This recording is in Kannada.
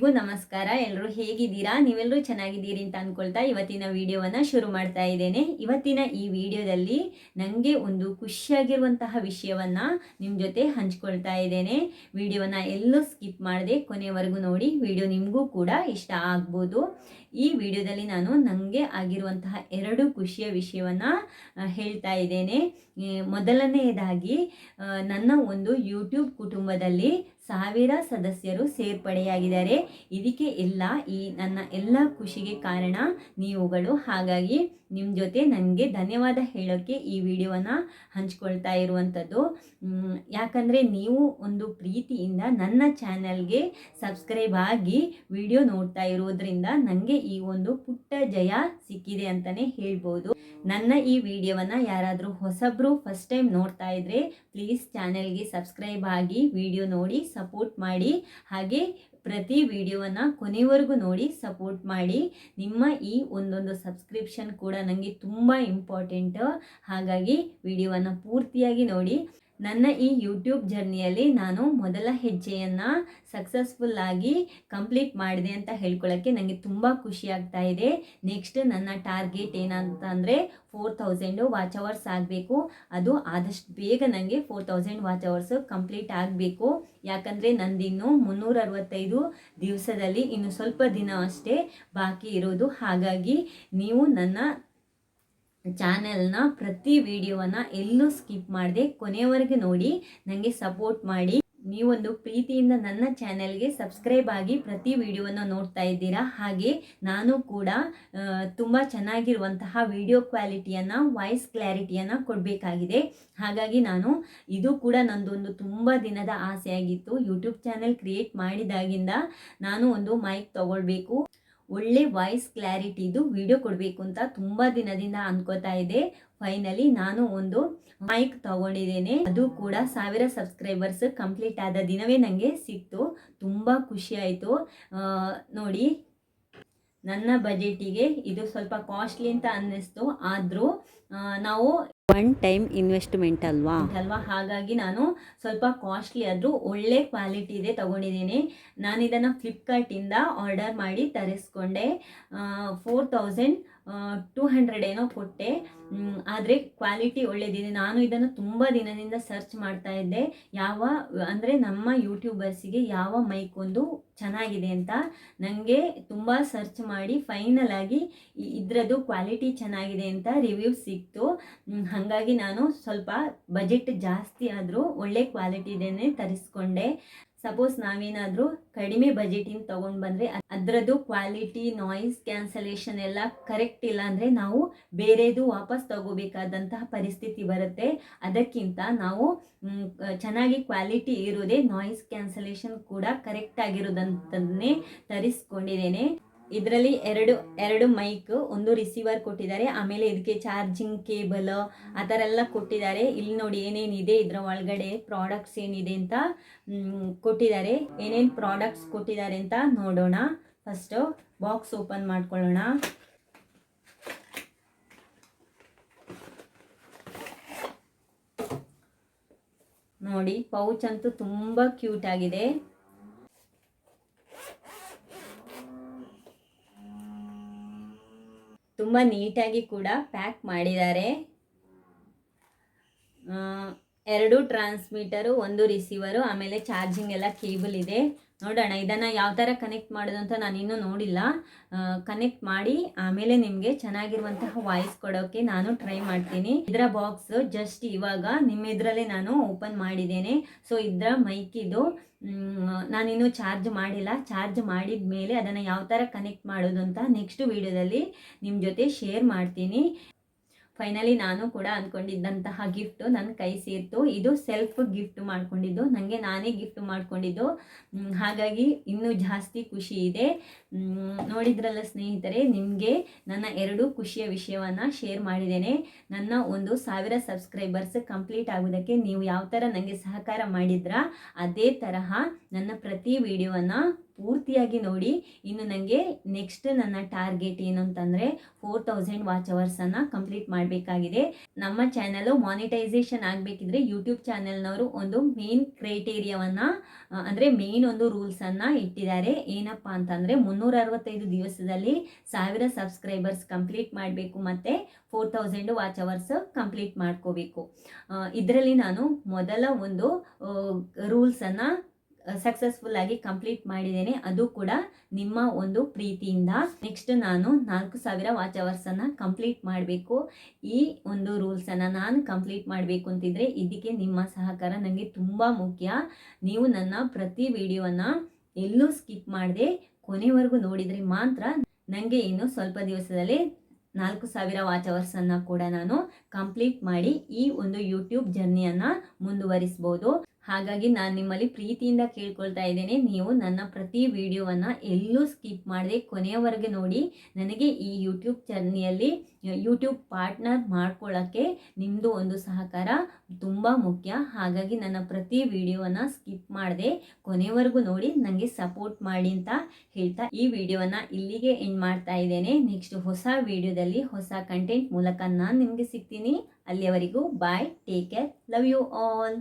ಎಲ್ರಿಗೂ ನಮಸ್ಕಾರ. ಎಲ್ಲರೂ ಹೇಗಿದ್ದೀರಾ? ನೀವೆಲ್ಲರೂ ಚೆನ್ನಾಗಿದ್ದೀರಿ ಅಂತ ಅನ್ಕೊಳ್ತಾ ಇವತ್ತಿನ ವಿಡಿಯೋವನ್ನ ಶುರು ಮಾಡ್ತಾ ಇದ್ದೇನೆ. ಇವತ್ತಿನ ಈ ವಿಡಿಯೋದಲ್ಲಿ ನನಗೆ ಒಂದು ಖುಷಿಯಾಗಿರುವಂತಹ ವಿಷಯವನ್ನ ನಿಮ್ಮ ಜೊತೆ ಹಂಚ್ಕೊಳ್ತಾ ಇದ್ದೇನೆ. ವಿಡಿಯೋವನ್ನ ಎಲ್ಲೂ ಸ್ಕಿಪ್ ಮಾಡದೆ ಕೊನೆವರೆಗೂ ನೋಡಿ. ವಿಡಿಯೋ ನಿಮಗೂ ಕೂಡ ಇಷ್ಟ ಆಗ್ಬೋದು. ಈ ವಿಡಿಯೋದಲ್ಲಿ ನಾನು ನನಗೆ ಆಗಿರುವಂತಹ ಎರಡು ಖುಷಿಯ ವಿಷಯವನ್ನ ಹೇಳ್ತಾ ಇದ್ದೇನೆ. ಮೊದಲನೆಯದಾಗಿ ನನ್ನ ಒಂದು ಯೂಟ್ಯೂಬ್ ಕುಟುಂಬದಲ್ಲಿ ಸಾವಿರ ಸದಸ್ಯರು ಸೇರ್ಪಡೆಯಾಗಿದ್ದಾರೆ. ಇದಕ್ಕೆ ಎಲ್ಲ ಈ ನನ್ನ ಎಲ್ಲ ಖುಷಿಗೆ ಕಾರಣ ನೀವುಗಳು. ಹಾಗಾಗಿ ನಿಮ್ಮ ಜೊತೆ ನನಗೆ ಧನ್ಯವಾದ ಹೇಳೋಕ್ಕೆ ಈ ವಿಡಿಯೋವನ್ನು ಹಂಚ್ಕೊಳ್ತಾ ಇರುವಂಥದ್ದು. ಯಾಕಂದರೆ ನೀವು ಒಂದು ಪ್ರೀತಿಯಿಂದ ನನ್ನ ಚಾನಲ್ಗೆ ಸಬ್ಸ್ಕ್ರೈಬ್ ಆಗಿ ವಿಡಿಯೋ ನೋಡ್ತಾ ಇರೋದ್ರಿಂದ ನನಗೆ ಈ ಒಂದು ಪುಟ್ಟ ಜಯ ಸಿಕ್ಕಿದೆ ಅಂತಲೇ ಹೇಳ್ಬೋದು. ನನ್ನ ಈ ವಿಡಿಯೋವನ್ನು ಯಾರಾದರೂ ಹೊಸಬ್ರು ಫಸ್ಟ್ ಟೈಮ್ ನೋಡ್ತಾ ಇದ್ರೆ ಪ್ಲೀಸ್ ಚಾನೆಲ್ಗೆ ಸಬ್ಸ್ಕ್ರೈಬ್ ಆಗಿ ವಿಡಿಯೋ ನೋಡಿ ಸಪೋರ್ಟ್ ಮಾಡಿ, ಹಾಗೆ ಪ್ರತಿ ವಿಡಿಯೋವನ್ನು ಕೊನೆವರೆಗೂ ನೋಡಿ ಸಪೋರ್ಟ್ ಮಾಡಿ. ನಿಮ್ಮ ಈ ಒಂದೊಂದು ಸಬ್ಸ್ಕ್ರಿಪ್ಷನ್ ಕೂಡ ನನಗೆ ತುಂಬ ಇಂಪಾರ್ಟೆಂಟು ಹಾಗಾಗಿ ವಿಡಿಯೋವನ್ನು ಪೂರ್ತಿಯಾಗಿ ನೋಡಿ. ನನ್ನ ಈ ಯೂಟ್ಯೂಬ್ ಜರ್ನಿಯಲ್ಲಿ ನಾನು ಮೊದಲ ಹೆಜ್ಜೆಯನ್ನು ಸಕ್ಸಸ್ಫುಲ್ ಆಗಿ ಕಂಪ್ಲೀಟ್ ಮಾಡಿದೆ ಅಂತ ಹೇಳ್ಕೊಳ್ಳೋಕ್ಕೆ ನನಗೆ ತುಂಬ ಖುಷಿ ಆಗ್ತಾ ಇದೆ. ನೆಕ್ಸ್ಟ್ ನನ್ನ ಟಾರ್ಗೆಟ್ ಏನಂತ ಅಂದರೆ ಫೋರ್ ತೌಸಂಡು ವಾಚ್ ಅವರ್ಸ್ ಆಗಬೇಕು. ಅದು ಆದಷ್ಟು ಬೇಗ ನನಗೆ four thousand watch hours complete ಆಗಬೇಕು. ಯಾಕಂದರೆ ನಂದಿನ್ನು ಮುನ್ನೂರ ಅರವತ್ತೈದು ದಿವಸದಲ್ಲಿ ಇನ್ನು ಸ್ವಲ್ಪ ದಿನ ಅಷ್ಟೇ ಬಾಕಿ ಇರೋದು. ಹಾಗಾಗಿ ನೀವು ನನ್ನ ಚಾನೆಲ್ನ ಪ್ರತಿ ವಿಡಿಯೋವನ್ನು ಎಲ್ಲೂ ಸ್ಕಿಪ್ ಮಾಡದೆ ಕೊನೆಯವರೆಗೆ ನೋಡಿ ನನಗೆ ಸಪೋರ್ಟ್ ಮಾಡಿ. ನೀವೊಂದು ಪ್ರೀತಿಯಿಂದ ನನ್ನ ಚಾನೆಲ್ಗೆ ಸಬ್ಸ್ಕ್ರೈಬ್ ಆಗಿ ಪ್ರತಿ ವಿಡಿಯೋವನ್ನು ನೋಡ್ತಾ ಇದ್ದೀರಾ? ಹಾಗೆ ನಾನು ಕೂಡ ತುಂಬ ಚೆನ್ನಾಗಿರುವಂತಹ ವಿಡಿಯೋ ಕ್ವಾಲಿಟಿಯನ್ನು, ವಾಯ್ಸ್ ಕ್ಲಾರಿಟಿಯನ್ನು ಕೊಡಬೇಕಾಗಿದೆ. ಹಾಗಾಗಿ ನಾನು ಇದು ಕೂಡ ನಂದೊಂದು ತುಂಬ ದಿನದ ಆಸೆಯಾಗಿತ್ತು. ಯೂಟ್ಯೂಬ್ ಚಾನೆಲ್ ಕ್ರಿಯೇಟ್ ಮಾಡಿದಾಗಿಂದ ನಾನು ಒಂದು ಮೈಕ್ ತಗೊಳ್ಬೇಕು. ಒಳ್ಳೆ ವಾಯ್ಸ್ ಕ್ಲಾರಿಟಿದು ವಿಡಿಯೋ ಕೊಡಬೇಕು ಅಂತ ತುಂಬ ದಿನದಿಂದ ಅನ್ಕೋತಾ ಇದೆ. ಫೈನಲಿ ನಾನು ಒಂದು ಮೈಕ್ ತಗೊಂಡಿದ್ದೇನೆ. ಅದು ಕೂಡ ಸಾವಿರ ಸಬ್ಸ್ಕ್ರೈಬರ್ಸ್ ಕಂಪ್ಲೀಟ್ ಆದ ದಿನವೇ ನನಗೆ ಸಿಕ್ತು. ತುಂಬ ಖುಷಿ ಆಯಿತು. ನೋಡಿ, ನನ್ನ ಬಜೆಟಿಗೆ ಇದು ಸ್ವಲ್ಪ ಕಾಸ್ಟ್ಲಿ ಅಂತ ಅನ್ನಿಸ್ತು. ಆದರೂ ನಾವು ಒನ್ ಟೈಮ್ ಇನ್ವೆಸ್ಟ್ಮೆಂಟ್ ಅಲ್ವಾ? ಅಲ್ವಾ? ಹಾಗಾಗಿ ನಾನು ಸ್ವಲ್ಪ ಕಾಸ್ಟ್ಲಿ ಆದರೂ ಒಳ್ಳೆ ಕ್ವಾಲಿಟಿ ಇದೆ ತಗೊಂಡಿದ್ದೀನಿ. ನಾನು ಇದನ್ನು ಫ್ಲಿಪ್ಕಾರ್ಟಿಂದ ಆರ್ಡರ್ ಮಾಡಿ ತರಿಸ್ಕೊಂಡೆ. ಫೋರ್ ತೌಸಂಡ್ ಟೂ ಹಂಡ್ರೆಡ್ ಏನೋ ಕೊಟ್ಟೆ. ಆದರೆ ಕ್ವಾಲಿಟಿ ಒಳ್ಳೆಯದಿದೆ ನಾನು ಇದನ್ನು ತುಂಬ ದಿನದಿಂದ ಸರ್ಚ್ ಮಾಡ್ತಾ ಇದ್ದೆ. ಯಾವ, ಅಂದರೆ ನಮ್ಮ ಯೂಟ್ಯೂಬರ್ಸಿಗೆ ಯಾವ ಮೈಕ್ ಒಂದು ಚೆನ್ನಾಗಿದೆ ಅಂತ ನನಗೆ ತುಂಬ ಸರ್ಚ್ ಮಾಡಿ ಫೈನಲ್ ಆಗಿ ಇದರದ್ದು ಕ್ವಾಲಿಟಿ ಚೆನ್ನಾಗಿದೆ ಅಂತ ರಿವ್ಯೂ ಸಿಕ್ತು. ಹಾಗಾಗಿ ನಾನು ಸ್ವಲ್ಪ ಬಜೆಟ್ ಜಾಸ್ತಿ ಆದರೂ ಒಳ್ಳೆ ಕ್ವಾಲಿಟಿದೇನೆ ತರಿಸ್ಕೊಂಡೆ. ಸಪೋಸ್ ನಾವೇನಾದರೂ ಕಡಿಮೆ ಬಜೆಟಿಂದ ತೊಗೊಂಡು ಬಂದರೆ ಅದರದ್ದು ಕ್ವಾಲಿಟಿ ನಾಯ್ಸ್ ಕ್ಯಾನ್ಸಲೇಷನ್ ಎಲ್ಲ ಕರೆಕ್ಟ್ ಇಲ್ಲ ಅಂದರೆ ನಾವು ಬೇರೆದು ವಾಪಸ್ ತಗೋಬೇಕಾದಂತಹ ಪರಿಸ್ಥಿತಿ ಬರುತ್ತೆ. ಅದಕ್ಕಿಂತ ನಾವು ಚೆನ್ನಾಗಿ ಕ್ವಾಲಿಟಿ ಇರೋದೇ ನಾಯ್ಸ್ ಕ್ಯಾನ್ಸಲೇಷನ್ ಕೂಡ ಕರೆಕ್ಟ್ ಆಗಿರೋದಂತನ್ನೇ ತರಿಸ್ಕೊಂಡಿದ್ದೇನೆ. ಇದರಲ್ಲಿ ಎರಡು ಎರಡು ಮೈಕ್ ಒಂದು ರಿಸೀವರ್ ಕೊಟ್ಟಿದ್ದಾರೆ. ಆಮೇಲೆ ಇದಕ್ಕೆ ಚಾರ್ಜಿಂಗ್ ಕೇಬಲ್ ಆ ಥರ ಎಲ್ಲ ಕೊಟ್ಟಿದ್ದಾರೆ. ಇಲ್ಲಿ ನೋಡಿ ಏನೇನಿದೆ, ಇದರ ಒಳಗಡೆ ಪ್ರಾಡಕ್ಟ್ಸ್ ಏನಿದೆ ಅಂತ ಕೊಟ್ಟಿದ್ದಾರೆ. ಏನೇನು ಪ್ರಾಡಕ್ಟ್ಸ್ ಕೊಟ್ಟಿದ್ದಾರೆ ಅಂತ ನೋಡೋಣ. ಫಸ್ಟು ಬಾಕ್ಸ್ ಓಪನ್ ಮಾಡ್ಕೊಳ್ಳೋಣ. ನೋಡಿ ಪೌಚ್ ಅಂತೂ ತುಂಬ ಕ್ಯೂಟ್ ಆಗಿದೆ. ತುಂಬ ನೀಟಾಗಿ ಕೂಡ ಪ್ಯಾಕ್ ಮಾಡಿದ್ದಾರೆ. ಎರಡು ಟ್ರಾನ್ಸ್ಮೀಟರು ಒಂದು ರಿಸೀವರು ಆಮೇಲೆ ಚಾರ್ಜಿಂಗ್ ಎಲ್ಲ ಕೇಬಲ್ ಇದೆ. ನೋಡೋಣ, ಇದನ್ನು ಯಾವ ಥರ ಕನೆಕ್ಟ್ ಮಾಡೋದು ಅಂತ ನಾನು ಇನ್ನೂ ನೋಡಿಲ್ಲ. ಕನೆಕ್ಟ್ ಮಾಡಿ, ಆಮೇಲೆ ನಿಮಗೆ ಚೆನ್ನಾಗಿರುವಂತಹ ವಾಯ್ಸ್ ಕೊಡೋಕ್ಕೆ ನಾನು ಟ್ರೈ ಮಾಡ್ತೀನಿ. ಇದರ ಬಾಕ್ಸ್ ಜಸ್ಟ್ ಇವಾಗ ನಿಮ್ಮ ಇದರಲ್ಲೇ ನಾನು ಓಪನ್ ಮಾಡಿದ್ದೇನೆ. ಸೊ ಇದರ ಮೈಕಿದು ನಾನಿನ್ನೂ ಚಾರ್ಜ್ ಮಾಡಿಲ್ಲ. ಚಾರ್ಜ್ ಮಾಡಿದ ಮೇಲೆ ಅದನ್ನು ಯಾವ ಥರ ಕನೆಕ್ಟ್ ಮಾಡೋದು ಅಂತ ನೆಕ್ಸ್ಟ್ ವಿಡಿಯೋದಲ್ಲಿ ನಿಮ್ಮ ಜೊತೆ ಶೇರ್ ಮಾಡ್ತೀನಿ. ಫೈನಲಿ ನಾನು ಕೂಡ ಅಂದ್ಕೊಂಡಿದ್ದಂತಹ ಗಿಫ್ಟು ನನ್ನ ಕೈ ಸೇರ್ತು. ಇದು ಸೆಲ್ಫ್ ಗಿಫ್ಟ್ ಮಾಡ್ಕೊಂಡಿದ್ದು. ನನಗೆ ನಾನೇ ಗಿಫ್ಟ್ ಮಾಡ್ಕೊಂಡಿದ್ದು. ಹಾಗಾಗಿ ಇನ್ನೂ ಜಾಸ್ತಿ ಖುಷಿ ಇದೆ. ನೋಡಿದ್ರಲ್ಲ ಸ್ನೇಹಿತರೆ, ನಿಮಗೆ ನನ್ನ ಎರಡು ಖುಷಿಯ ವಿಷಯವನ್ನು ಶೇರ್ ಮಾಡಿದ್ದೇನೆ. ನನ್ನ ಒಂದು ಸಾವಿರ ಸಬ್ಸ್ಕ್ರೈಬರ್ಸ್ ಕಂಪ್ಲೀಟ್ ಆಗೋದಕ್ಕೆ ನೀವು ಯಾವ ಥರ ನನಗೆ ಸಹಕಾರ ಮಾಡಿದ್ರ, ಅದೇ ತರಹ ನನ್ನ ಪ್ರತಿ ವಿಡಿಯೋವನ್ನು ಪೂರ್ತಿಯಾಗಿ ನೋಡಿ, ಇನ್ನು ನನಗೆ ನೆಕ್ಸ್ಟ್ ನನ್ನ ಟಾರ್ಗೆಟ್ ಏನು ಅಂತಂದರೆ ಫೋರ್ ತೌಸಂಡ್ ವಾಚ್ ಅವರ್ಸನ್ನು ಕಂಪ್ಲೀಟ್ ಮಾಡಬೇಕಾಗಿದೆ. ನಮ್ಮ ಚಾನಲು ಮಾನಿಟೈಸೇಷನ್ ಆಗಬೇಕಿದ್ರೆ ಯೂಟ್ಯೂಬ್ ಚಾನೆಲ್ನವರು ಒಂದು ಮೇನ್ ಕ್ರೈಟೇರಿಯಾವನ್ನು ಅಂದರೆ ಮೇನ್ ಒಂದು ರೂಲ್ಸನ್ನು ಇಟ್ಟಿದ್ದಾರೆ. ಏನಪ್ಪ ಅಂತಂದರೆ ಮುನ್ನೂರ ಅರವತ್ತೈದು ದಿವಸದಲ್ಲಿ ಸಾವಿರ ಸಬ್ಸ್ಕ್ರೈಬರ್ಸ್ ಕಂಪ್ಲೀಟ್ ಮಾಡಬೇಕು ಮತ್ತು four thousand watch hours complete ಮಾಡ್ಕೋಬೇಕು. ಇದರಲ್ಲಿ ನಾನು ಮೊದಲ ಒಂದು ರೂಲ್ಸನ್ನು ಸಕ್ಸಸ್ಫುಲ್ ಆಗಿ ಕಂಪ್ಲೀಟ್ ಮಾಡಿದ್ದೇನೆ. ಅದು ಕೂಡ ನಿಮ್ಮ ಒಂದು ಪ್ರೀತಿಯಿಂದ. ನೆಕ್ಸ್ಟ್ ನಾನು ನಾಲ್ಕು ಸಾವಿರ ವಾಚ್ ಅವರ್ಸನ್ನು ಕಂಪ್ಲೀಟ್ ಮಾಡಬೇಕು. ಈ ಒಂದು ರೂಲ್ಸ್ ಅನ್ನ ನಾನು ಕಂಪ್ಲೀಟ್ ಮಾಡಬೇಕು ಅಂತಿದ್ರೆ ಇದಕ್ಕೆ ನಿಮ್ಮ ಸಹಕಾರ ನನಗೆ ತುಂಬಾ ಮುಖ್ಯ. ನೀವು ನನ್ನ ಪ್ರತಿ ವಿಡಿಯೋನ ಎಲ್ಲೂ ಸ್ಕಿಪ್ ಮಾಡದೆ ಕೊನೆವರೆಗೂ ನೋಡಿದರೆ ಮಾತ್ರ ನನಗೆ ಇನ್ನು ಸ್ವಲ್ಪ ದಿವಸದಲ್ಲಿ ನಾಲ್ಕು ಸಾವಿರ ವಾಚ್ ಅವರ್ಸನ್ನು ಕೂಡ ನಾನು ಕಂಪ್ಲೀಟ್ ಮಾಡಿ ಈ ಒಂದು ಯೂಟ್ಯೂಬ್ ಜರ್ನಿಯನ್ನು ಮುಂದುವರಿಸ್ಬೋದು. ಹಾಗಾಗಿ ನಾನು ನಿಮ್ಮಲ್ಲಿ ಪ್ರೀತಿಯಿಂದ ಕೇಳ್ಕೊಳ್ತಾ ಇದ್ದೇನೆ. ನೀವು ನನ್ನ ಪ್ರತಿ ವಿಡಿಯೋವನ್ನು ಎಲ್ಲೂ ಸ್ಕಿಪ್ ಮಾಡದೆ ಕೊನೆಯವರೆಗೆ ನೋಡಿ. ನನಗೆ ಈ ಯೂಟ್ಯೂಬ್ ಚರ್ನಿಯಲ್ಲಿ ಯೂಟ್ಯೂಬ್ ಪಾರ್ಟ್ನರ್ ಮಾಡ್ಕೊಳ್ಳೋಕ್ಕೆ ನಿಮ್ಮದು ಒಂದು ಸಹಕಾರ ತುಂಬ ಮುಖ್ಯ. ಹಾಗಾಗಿ ನನ್ನ ಪ್ರತಿ ವಿಡಿಯೋವನ್ನು ಸ್ಕಿಪ್ ಮಾಡದೆ ಕೊನೆವರೆಗೂ ನೋಡಿ. ನನಗೆ ಸಪೋರ್ಟ್ ಮಾಡಿ ಅಂತ ಹೇಳ್ತಾ ಈ ವಿಡಿಯೋವನ್ನು ಇಲ್ಲಿಗೆ ಎಂಡ್ ಮಾಡ್ತಾ ಇದ್ದೇನೆ. ನೆಕ್ಸ್ಟ್ ಹೊಸ ವಿಡಿಯೋದಲ್ಲಿ ಹೊಸ ಕಂಟೆಂಟ್ ಮೂಲಕ ನಾನು ನಿಮಗೆ ಸಿಗ್ತೀನಿ. ಅಲ್ಲಿಯವರೆಗೂ bye take care love you all